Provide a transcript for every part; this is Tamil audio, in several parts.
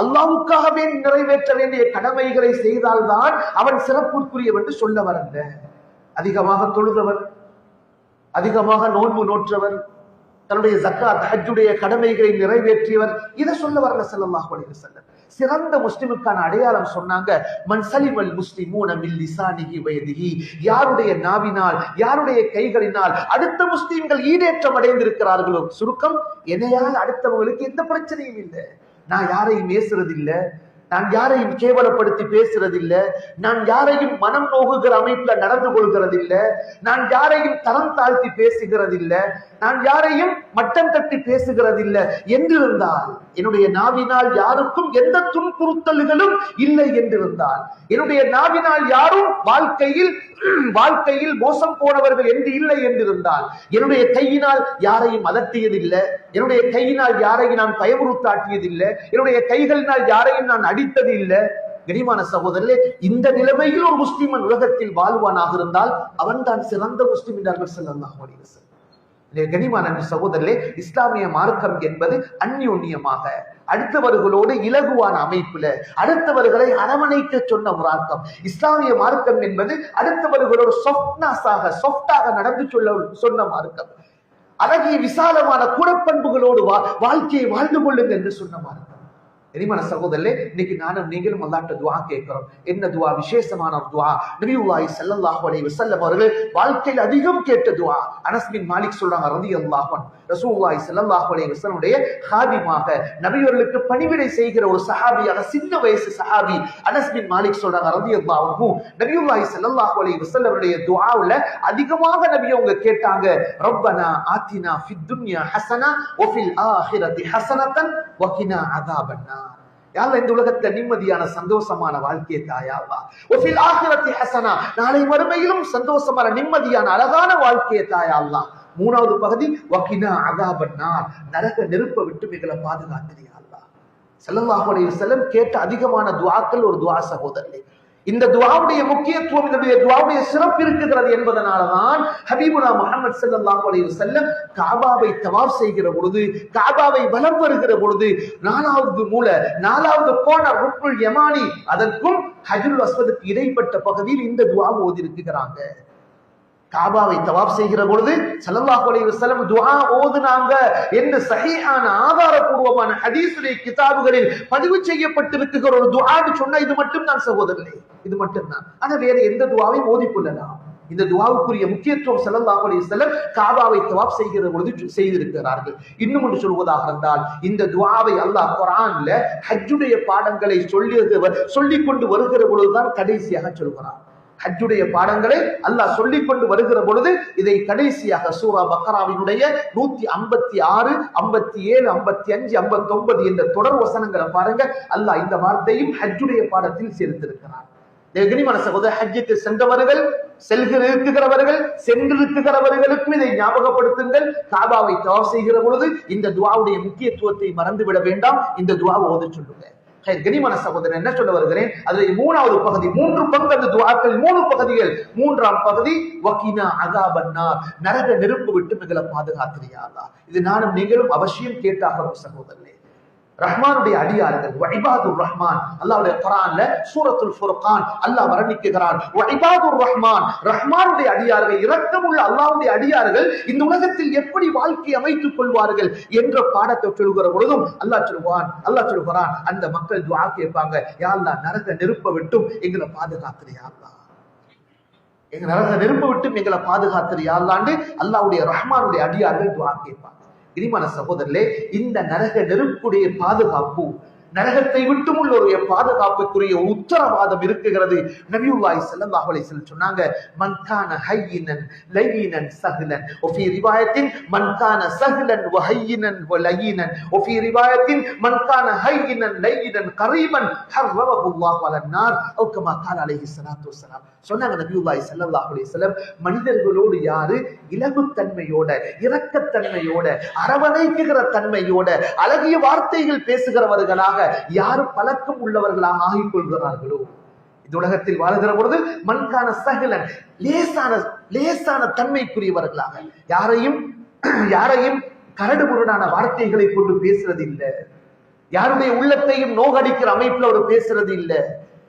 அல்லாவுக்காகவே நிறைவேற்ற வேண்டிய கடமைகளை செய்தால்தான் அவன் சிறப்புக்குரியவன் என்று சொல்ல வரல அதிகமாக தொழுதவர் அதிகமாக நோன்பு நோற்றவர் தன்னுடைய ஜக்காத் ஹஜ்ஜுடைய கடமைகளை நிறைவேற்றியவர். இதை சொல்ல வரல செல்லமாக அலைஹி சிறந்த முஸ்லிமுக்கான அடையாளம் சொன்னாங்க மன்சலிமல் முஸ்லிமூன மின் லிசானிஹி யாருடைய நாவினால் யாருடைய கைகளினால் அடுத்த முஸ்லிம்கள் ஈடேற்றம் அடைந்திருக்கிறார்களோ? சுருக்கம் என்னையால் அடுத்தவங்களுக்கு எந்த பிரச்சனையும் இல்லை. நான் யாரையும் பேசுறது இல்லை நான் யாரையும் கேவலப்படுத்தி பேசுறதில்ல. நான் யாரையும் மனம் நோகுகிற அமைப்புல நடந்து கொள்கிறதில்ல. நான் யாரையும் தரம் தாழ்த்தி பேசுகிறதில்ல. நான் யாரையும் மட்டம் தட்டி பேசுகிறதில்ல. என்றிருந்தால் என்னுடைய நாவினால் யாருக்கும் எந்த துன்புறுத்தல்களும் இல்லை என்றிருந்தால். என்னுடைய நாவினால் யாரும் வாழ்க்கையில் வாழ்க்கையில் மோசம் போனவர்கள் என்று இல்லை என்றிருந்தால் என்னுடைய கையினால் யாரையும் அதட்டியதில்லை. என்னுடைய கையினால் யாரையும் நான் பயமுறுத்தாட்டியதில்லை. என்னுடைய கைகளினால் யாரையும் நான் அடி நடித்தது இல்லை. கனிமான சகோதரர்களே இந்த நிலைமையில் ஒரு முஸ்லிமன் உலகத்தில் வாழ்வானாக இருந்தால் அவன் தான் சிறந்த முஸ்லிம் என்றார்கள் ஸல்லல்லாஹு கனிமான சகோதரர்களே இஸ்லாமிய மார்க்கம் என்பது அந்யோன்யமாக அடுத்தவர்களோடு இலகுவான அமைப்புல அடுத்தவர்களை அரவணைக்க சொன்ன மார்க்கம் இஸ்லாமிய மார்க்கம் என்பது அடுத்தவர்களோடு சொஃப்ட்னாஸாக சொப்டாக நடந்து சொல்ல சொன்ன மார்க்கம். அழகிய விசாலமான குணப்பண்புகளோடு வாழ்க்கையை வாழ்ந்து கொள்ளுங்கள் என்று சொன்ன மார்க்கம். இனிமான சகோதரே இன்னைக்கு நானும் நீங்களும் அல்லாட்ட துவா கேட்கிறோம் என்ன துவா விசேஷமான ஒரு துவா நபியுல்லாஹி ஸல்லல்லாஹு அலைஹி வஸல்லம் அவர்கள் வாழ்க்கையில் அதிகம் கேட்ட துவா அனஸ் பின் மாலிக் சொல்றாங்க ரலியல்லாஹு அன்ஹு ரசூலுல்லாஹி ஸல்லல்லாஹு அலைஹி வஸல்லுடைய ஹாதிமாக நபியவர்களுக்கு பணிவிடை செய்கிற ஒரு சஹாபியாக சின்ன வயசு சஹாபி அனஸ் பின் மாலிக் சொல்றாங்க ரலியல்லாஹு அன்ஹு நபியுல்லாஹி ஸல்லல்லாஹு அலைஹி வஸல்லமுடைய துஆவுல அதிகமாக நபி அவங்க கேட்டாங்க ரப்பனா ஆத்தினா ஃபித் துன்யா ஹஸனா வ ஃபில் ஆஹிரதி ஹஸனத்தன் வ கினா யாழ்லா இந்த உலகத்துல நிம்மதியான சந்தோஷமான வாழ்க்கையை தாயாவா? ஒஃபில் ஆகிரத்தி ஹசனா. நாளை மறுமையிலும் சந்தோஷமான நிம்மதியான அழகான வாழ்க்கையை தாயாவா? மூணாவது பகுதி வக்கினா அகாபன்னார் நரக நெருப்ப விட்டு எங்களை பாதுகாத்திரியாள்லா செல்லல்லாஹுடைய செல்லம் கேட்ட அதிகமான துவாக்கள் ஒரு துவா சகோதரர்கள். இந்த துவாவுடைய முக்கியத்துவம் இதனுடைய துவாவுடைய சிறப்பு இருக்கிறது என்பதனாலதான் ஹபீபுனா முகமது சல்லாஹ் அலி செல்லம் காபாவை தவாப் செய்கிற பொழுது காபாவை வலம் வருகிற பொழுது நாலாவது மூல நாலாவது கோண ருக்குள் யமானி அதற்கும் ஹஜுல் அஸ்வதுக்கு இடைப்பட்ட பகுதியில் இந்த துவா ஓதி இருக்கிறாங்க காபாவை தவாப் செய்கிற பொழுது சல்லாஹ் அலைஹி வஸல்லம் துஆ ஓதுனாங்க என்று சகியான ஆதாரபூர்வமான ஹதீஸுடைய கிதாபுகளில் பதிவு செய்யப்பட்டிருக்கிற ஒரு துஹான்னு சொன்னா இது மட்டும் தான் சகோதரனே இது மட்டும் தான். ஆனா வேற எந்த துவாவையும் ஓதிக்கொள்ளலாம். இந்த துவாவுக்குரிய முக்கியத்துவம் ஸல்லல்லாஹு அலி வஸல்லம் காபாவை தவாப் செய்கிற பொழுது செய்திருக்கிறார்கள். இன்னும் ஒன்று சொல்வதாக இருந்தால் இந்த துவாவை அல்லாஹ் குரான்ல ஹஜ்ஜுடைய பாடங்களை சொல்லி சொல்லி கொண்டு வருகிற பொழுதுதான் கடைசியாக சொல்கிறான். ஹஜ்ஜுடைய பாடங்களை அல்லாஹ் சொல்லிக்கொண்டு வருகிற பொழுது இதை கடைசியாக சூரா பக்கராவினுடைய நூத்தி ஐம்பத்தி ஆறு ஐம்பத்தி ஏழு ஐம்பத்தி அஞ்சு ஐம்பத்தி ஒன்பது என்ற தொடர் வசனங்களை பாருங்க. அல்லாஹ் இந்த வார்த்தையும் ஹஜ்ஜுடைய பாடத்தில் சேர்த்திருக்கிறார் கனிமன சகோதர ஹஜ்ஜுக்கு சென்றவர்கள் செல்கிற இருக்குகிறவர்கள் சென்றிருக்கிறவர்களுக்கும் இதை ஞாபகப்படுத்துங்கள். காபாவை தவாப் செய்கிற பொழுது இந்த துவாவுடைய முக்கியத்துவத்தை மறந்துவிட வேண்டாம். இந்த துவாவை ஓத சொல்லுங்க. கனிமன சகோதரன் என்ன சொல்ல வருகிறேன்? அதில் மூணாவது பகுதி மூன்று பங்கு அந்த துவாக்கள் மூணு பகுதிகள். மூன்றாம் பகுதி வக்கீனா அகாபன்னார் நரக நெருப்பு விட்டு மிகல பாதுகாத்திரியாதா. இது நானும் நீங்களும் அவசியம் கேட்டாகணும் சகோதரனே ரஹ்மானுடைய அடியார்கள் வழிபாதுர் ரஹ்மான். அல்லாவுடைய குரான்ல சூரத்துல் ஃபுர்கான் அல்லாஹ் வர்ணிக்குகிறான் வழிபாதுர் ரஹ்மான் ரஹ்மானுடைய அடியார்கள் இரக்கமுள்ள அல்லாவுடைய அடியார்கள் இந்த உலகத்தில் எப்படி வாழ்க்கை அமைத்துக் கொள்வார்கள் என்ற பாடத்தை சொல்கிற பொழுதும் அல்லாஹ் சொல்லுவான் அல்லாஹ் சொல்லுகிறான். அந்த மக்கள் துவா கேட்பாங்க யாழ்லா நரக நெருப்ப விட்டும் எங்களை பாதுகாத்துறியா எங்க நரக நெருப்ப விட்டும் எங்களை பாதுகாத்துறியா அல்லாண்டு அல்லாவுடைய ரஹ்மானுடைய அடியார்கள் துவா கேட்பாங்க. இனிமான சகோதரர்களே இந்த நரக நெருப்புடைய பாதுகாப்பு நரகத்தை விட்டும் உள்ளவருடைய பாதுகாப்புக்குரிய உத்தரவாதம் இருக்குகிறது நபியுல்லாய் செல்லல்லாஹ் அலைஹி சொன்னாங்க மன்கான ஹையினன் லயினன் சஹ்லன். ஒஃபி ரிவாயத்தின் மன்கான சகுலன் வ ஹையினன் வ லயினன். ஒஃபி ரிவாயத்தின் மன்கான ஹையினன் லயினன் கரீமன் ஹர்ரவஹுல்லாஹு அலன்னார் அவ் கால அலைஹி ஸலாத்து வஸலாம் சொன்னாங்க நபியுல்லாய் செல்லல்லாஹ் அலைஹி வஸல்லம் மனிதர்களோடு யாரு இலகுத்தன்மையோட இரக்கத்தன்மையோட அரவணைக்குகிற தன்மையோட அழகிய வார்த்தைகள் பேசுகிறவர்களாக யார் பழக்கம் உள்ளவர்களாக ஆகிக் கொள்கிறார்களோ இந்த உலகத்தில் வாழ்கிற பொழுது மண்கான சகலன் லேசான லேசான தன்மைக்குரியவர்களாக. யாரையும் யாரையும் கரடு முரடான வார்த்தைகளை கொண்டு பேசுறது இல்லை யாருடைய உள்ளத்தையும் நோகடிக்கிற அமைப்புல அவர் பேசுறது இல்லை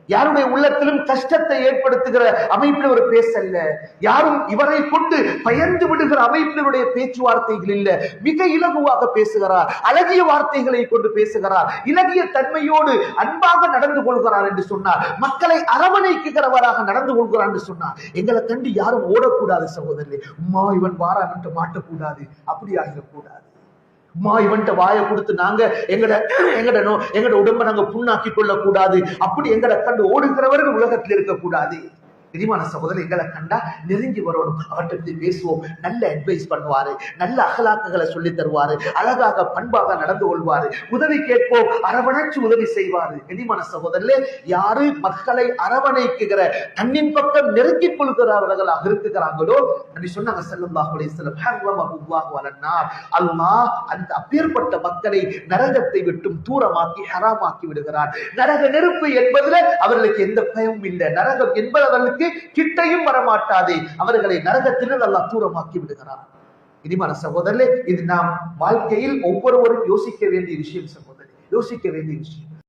யாருடைய உள்ளத்திலும் கஷ்டத்தை ஏற்படுத்துகிற அமைப்பில் ஒரு பேசல்ல. யாரும் இவரை கொண்டு பயந்து விடுகிற அமைப்பினுடைய பேச்சுவார்த்தைகள் இல்ல. மிக இலகுவாக பேசுகிறார். அழகிய வார்த்தைகளை கொண்டு பேசுகிறார். இலகிய தன்மையோடு அன்பாக நடந்து கொள்கிறார் என்று சொன்னார். மக்களை அரவணைக்குகிறவராக நடந்து கொள்கிறார் என்று சொன்னார். எங்களை கண்டு யாரும் ஓடக்கூடாது சகோதரர்களே. உம்மா இவன் வாரான் என்று மாட்டக்கூடாது. அப்படி ஆகிடக்கூடாது அம்மா இவன்ட்ட வாயை கொடுத்து நாங்க எங்கட எங்கட நோ எங்கட உடம்ப நாங்க புண்ணாக்கி கொள்ளக்கூடாது. அப்படி எங்கட கண்டு ஓடுகிறவர்கள் உலகத்தில் இருக்கக்கூடாது. பிரிமான சகோதரர் எங்களை கண்டா நெருங்கி வரணும். அவர்கிட்ட இருந்து பேசுவோம். நல்ல அட்வைஸ் பண்ணுவாரு. நல்ல அகலாக்குகளை சொல்லி தருவாரு. அழகாக பண்பாக நடந்து கொள்வாரு. உதவி கேட்போம். அரவணைச்சு உதவி செய்வாரு. பிரிமான சகோதரர்களே யாரு மக்களை அரவணைக்குகிற தன்னின் பக்கம் நெருக்கிக் கொள்கிறவர்களாக இருக்குகிறாங்களோ? அப்படி சொன்னாங்க செல்லும் அலைஹி வஸல்லம் ஹர்ரமஹுல்லாஹு அல்லாஹ் அந்த அப்பேற்பட்ட மக்களை நரகத்தை விட்டும் தூரமாக்கி ஹராமாக்கி விடுகிறார். நரக நெருப்பு என்பதுல அவர்களுக்கு எந்த பயமும் இல்லை. நரகம் என்பது அவர்களுக்கு கிட்டையும் வரமாட்டாது. அவர்களை நரகத்திலிருந்து அல்லாஹ் தூரமாக்கி விடுகிறார் இனிமான சகோதரர்களே இது நாம் வாழ்க்கையில் ஒவ்வொருவரும் யோசிக்க வேண்டிய விஷயம் சகோதரி யோசிக்க வேண்டிய விஷயம்.